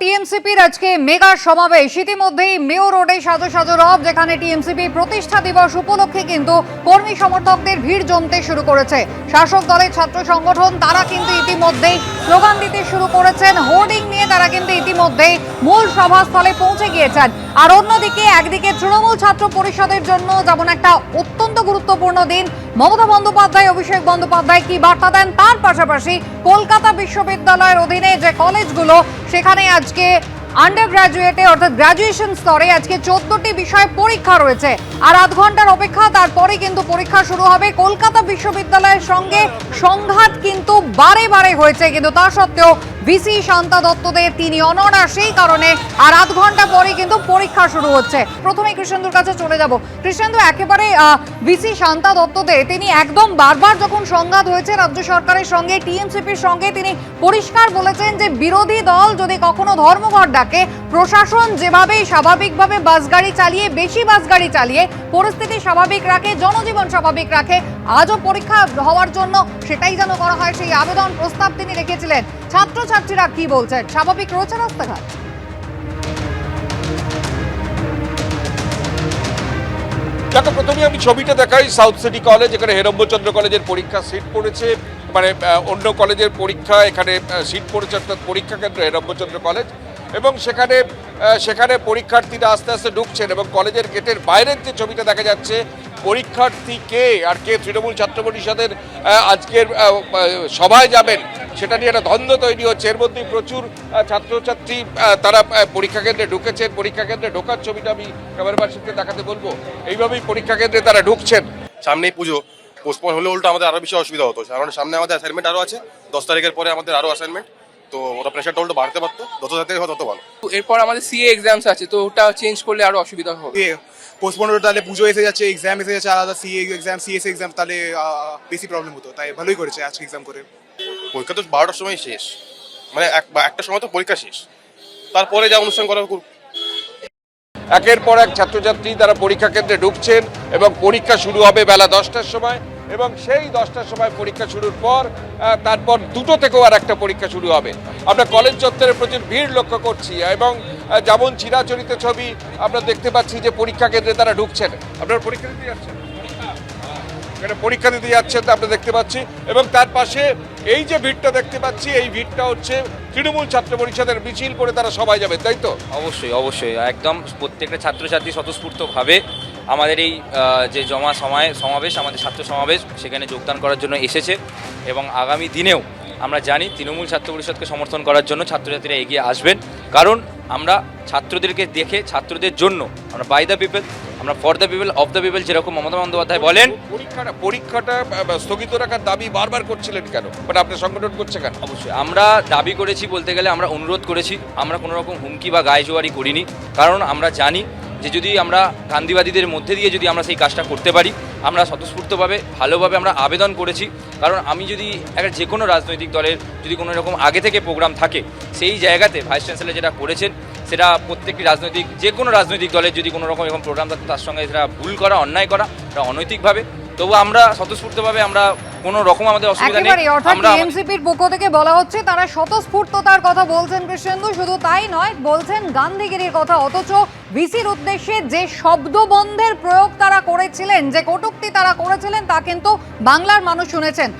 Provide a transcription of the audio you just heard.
টিএমসিপির আজকে মেগা সমাবেশ। ইতিমধ্যেই মেয়ো রোডে সাজো সাজো রব, যেখানে টিএমসিপি প্রতিষ্ঠা দিবস উপলক্ষে কিন্তু কর্মী সমর্থকদের ভিড় জমতে শুরু করেছে। শাসক দলের ছাত্র সংগঠন, তারা কিন্তু ইতিমধ্যেই স্লোগান দিতে শুরু করেছেন। হোর্ডিং নিয়ে তারা কিন্তু ইতিমধ্যেই মূল সভাস্থলে পৌঁছে গিয়েছেন। আর অন্যদিকে একদিকে তৃণমূল ছাত্র পরিষদের জন্য যেমন একটা অত্যন্ত গুরুত্বপূর্ণ দিন মমতা বন্দ্যোপাধ্যায়, অভিষেক বন্দ্যোপাধ্যায় কি বার্তা দেন? তার পাশাপাশি কলকাতা বিশ্ববিদ্যালয়ের অধীনে যে কলেজগুলো, সেখানে আজকে আন্ডার গ্রাজুয়েটে অর্থাৎ গ্রাজুয়েশন স্তরে আজকে চোদ্দটি বিষয়ে পরীক্ষা রয়েছে। আর আধ ঘণ্টার অপেক্ষা, তারপরে কিন্তু পরীক্ষা শুরু হবে কলকাতা বিশ্ববিদ্যালয়ের সঙ্গে। সংঘাত কিন্তু বারে বারে হয়েছে, কিন্তু তা সত্ত্বেও ভিসি শান্তা দত্তদের তিনি অনড়া, সেই কারণে আর আধ ঘণ্টা পরে কিন্তু পরীক্ষা শুরু হচ্ছে। প্রথমে কৃষ্ণেন্দুর কাছে চলে যাব। কৃষ্ণেন্দু, একেবারে ভিসি শান্তা দত্তদের তিনি একদম বারবার যখন সংঘাত হয়েছে রাজ্য সরকারের সঙ্গে, টিএমসিপির সঙ্গে, তিনি পরিষ্কার বলেছেন যে বিরোধী দল যদি কখনো ধর্মঘট ডাকে, প্রশাসন যেভাবেই স্বাভাবিকভাবে বাস গাড়ি চালিয়ে, বেশি বাস গাড়ি চালিয়ে পরিস্থিতি স্বাভাবিক রাখে, জনজীবন স্বাভাবিক রাখে, আজও পরীক্ষা হওয়ার জন্য সেটাই যেন করা হয়, সেই আবেদন প্রস্তাব তিনি রেখেছিলেন। ছাত্রছাত্রীরা কি বলছেন? স্বাভাবিক রয়েছে রাস্তাঘাট। দেখো প্রথমে আমি ছবিটা দেখাই সাউথ সিটি কলেজ এখানে হেরম্বচন্দ্র কলেজের পরীক্ষা সিট পড়েছে। মানে অন্য কলেজের পরীক্ষা, এখানে সিট পড়েছে অর্থাৎ পরীক্ষা কেন্দ্র হেরম্বচন্দ্র কলেজ। এবং সেখানে সেখানে পরীক্ষার্থীরা আস্তে আস্তে ঢুকছেন এবং কলেজের গেটের বাইরের যে ছবিটা দেখা যাচ্ছে পরীক্ষার্থী কে আর কে তৃণমূল ছাত্র পরিষদের আজকের সভায় যাবেন সেটা নিয়ে একটা দ্বন্দ্ব তৈরি হচ্ছে। এর মধ্যেই প্রচুর ছাত্রছাত্রী তারা পরীক্ষা কেন্দ্রে ঢুকেছেন। পরীক্ষা কেন্দ্রে ঢোকার ছবিটা আমি ক্যামেরা পার্সনকে দেখাতে বলব। এইভাবেই পরীক্ষা কেন্দ্রে তারা ঢুকছেন। সামনেই পুজো। পোস্টপোন হলে উল্টো আমাদের আরও বেশি অসুবিধা হতো। কারণ সামনে আমাদের অ্যাসাইনমেন্ট আরও আছে। দশ তারিখের পরে আমাদের আরও অ্যাসাইনমেন্ট তো ওটা প্রেশারটা উল্টো বাড়তে পারতো। যত তাড়াতাড়ি হয় তত ভালো। এরপর আমাদের সিএ এক্সামস আছে তো ওটা চেঞ্জ করলে আরও অসুবিধা হবে। পোস্টপোন হলো তাহলে পুজো এসে যাচ্ছে এক্সাম এসে যাচ্ছে আলাদা সিএ এক্সাম সিএস এক্সাম তাহলে বেশি প্রবলেম হতো। তাই ভালোই করেছে আজকে এক্সাম করে। পরীক্ষা তো বারোটার সময় শেষ। মানে এক বা একটা সময় তো পরীক্ষা শেষ। তারপরে যা অনুষ্ঠান করার করুক। একের পর এক ছাত্রছাত্রী তারা পরীক্ষা কেন্দ্রে ঢুকছেন এবং পরীক্ষা শুরু হবে বেলা দশটার সময়। এবং সেই দশটার সময় পরীক্ষা শুরুর পর তারপর দুটো থেকেও আর একটা পরীক্ষা শুরু হবে। আমরা কলেজ চত্বরে প্রচুর ভিড় লক্ষ্য করছি এবং যেমন চিরাচরিত ছবি আমরা দেখতে পাচ্ছি যে পরীক্ষা কেন্দ্রে তারা ঢুকছেন। আপনারা পরীক্ষা দিতে যাচ্ছেন? এখানে পরীক্ষা দিতে যাচ্ছেন, তা আমরা দেখতে পাচ্ছি। এবং তার পাশে এই যে ভিড়টা দেখতে পাচ্ছি, এই ভিড়টা হচ্ছে তৃণমূল ছাত্র পরিষদের মিছিল করে তারা সবাই যাবে, তাই তো? অবশ্যই অবশ্যই। একদম প্রত্যেকটা ছাত্রছাত্রী স্বতঃস্ফূর্তভাবে আমাদের এই যে জমা সময় সমাবেশ আমাদের ছাত্র সমাবেশ সেখানে যোগদান করার জন্য এসেছে এবং আগামী দিনেও আমরা জানি তৃণমূল ছাত্র পরিষদকে সমর্থন করার জন্য ছাত্রছাত্রীরা এগিয়ে আসবেন। কারণ আমরা ছাত্রদেরকে দেখে ছাত্রদের জন্য আমরা বাই দ্য পিপল আমরা for the people of the people যেরকম মমতা বন্দ্যোপাধ্যায় বলেন। পরীক্ষাটা পরীক্ষাটা স্থগিত রাখার দাবি বারবার করছিলেন কেন? মানে আপনার সংগঠন করছে কেন? অবশ্যই আমরা দাবি করেছি বলতে গেলে আমরা অনুরোধ করেছি আমরা কোনো রকম হুমকি বা গায়ে জোয়ারি করিনি। কারণ আমরা জানি যে যদি আমরা গান্ধীবাদীদের মধ্যে দিয়ে যদি আমরা সেই কাজটা করতে পারি, আমরা স্বতঃস্ফূর্তভাবে, ভালোভাবে আমরা আবেদন করেছি। কারণ আমি যদি একটা যে কোনো রাজনৈতিক দলের যদি কোনো রকম আগে থেকে প্রোগ্রাম থাকে, সেই জায়গাতে ভাইস চ্যান্সেলর যেটা করেছেন, সেটা প্রত্যেকটি রাজনৈতিক যে কোনো রাজনৈতিক দলের যদি কোনো রকম এরকম প্রোগ্রাম থাকে, তার সঙ্গে সেটা ভুল করা, অন্যায় করা এটা অনৈতিকভাবে, তবু আমরা স্বতঃস্ফূর্তভাবে আমরা কোনো রকম আমাদের অসুবিধা নেই। একেবারে অর্থাৎ টিএমসিপির পক্ষ থেকে বলা হচ্ছে তারা স্বতঃস্ফূর্ততার কথা বলছেন কৃষ্ণেন্দু শুধু তাই নয় বলছেন গান্ধীগিরির কথা অথচ ভিসির উদ্দেশ্যে যে শব্দবন্ধের প্রয়োগ তারা করেছিলেন যে কটুক্তি তারা করেছিলেন তা কিন্তু বাংলার মানুষ শুনেছেন।